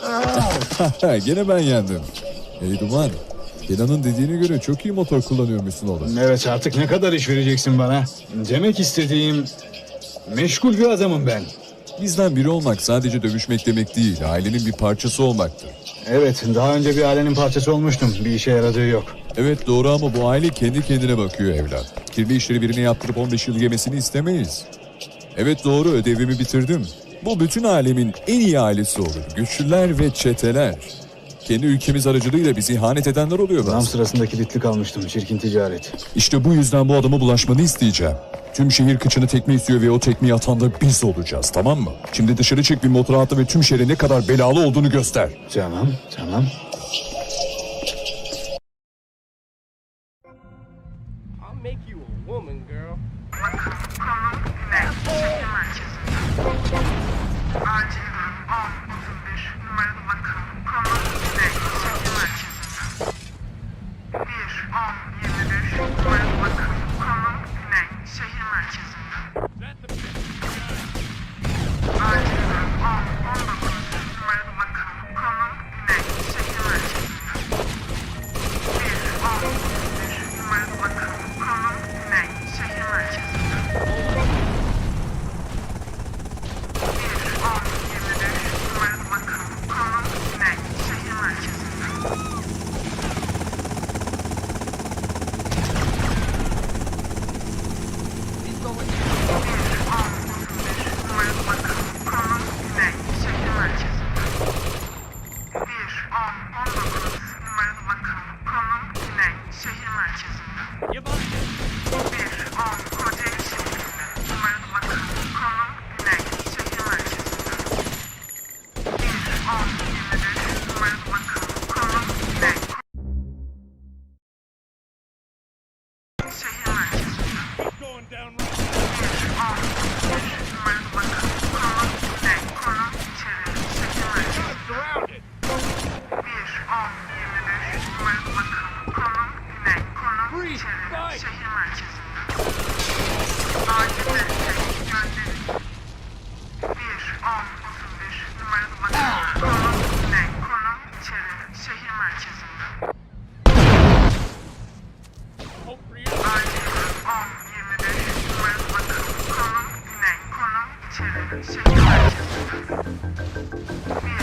Gene ben yendim. Ey Duman. Kenan'ın dediğine göre çok iyi motor kullanıyormuşsun oğlum. Evet artık ne kadar iş vereceksin bana? Demek istediğim meşgul bir adamım ben. Bizden biri olmak sadece dövüşmek demek değil, ailenin bir parçası olmaktır. Evet daha önce bir ailenin parçası olmuştum. Bir işe yaradığı yok. Evet doğru ama bu aile kendi kendine bakıyor evlat. Kirli işleri birine yaptırıp 15 yıl yemesini istemeyiz. Evet doğru ödevimi bitirdim. Bu bütün alemin en iyi ailesi olur. Güçlüler ve çeteler. Kendi ülkemiz aracılığıyla bizi ihanet edenler oluyor Tam bazen. sırasında kilitli kalmıştım. Çirkin ticaret. İşte bu yüzden bu adama bulaşmanı isteyeceğim. Tüm şehir kıçını tekme istiyor ve o tekmeyi atan da biz olacağız tamam mı? Şimdi dışarı çık bir motora atla ve tüm şehre ne kadar belalı olduğunu göster. Tamam, tamam. I'll make you a woman, girl. Acil durum 10-35 numaralı bakım konu Güney Şehir Merkezi'nde. 1-10-25 numaralı bakım konu Güney Şehir Merkezi'nde. Merkezi'nde. Two, two, two.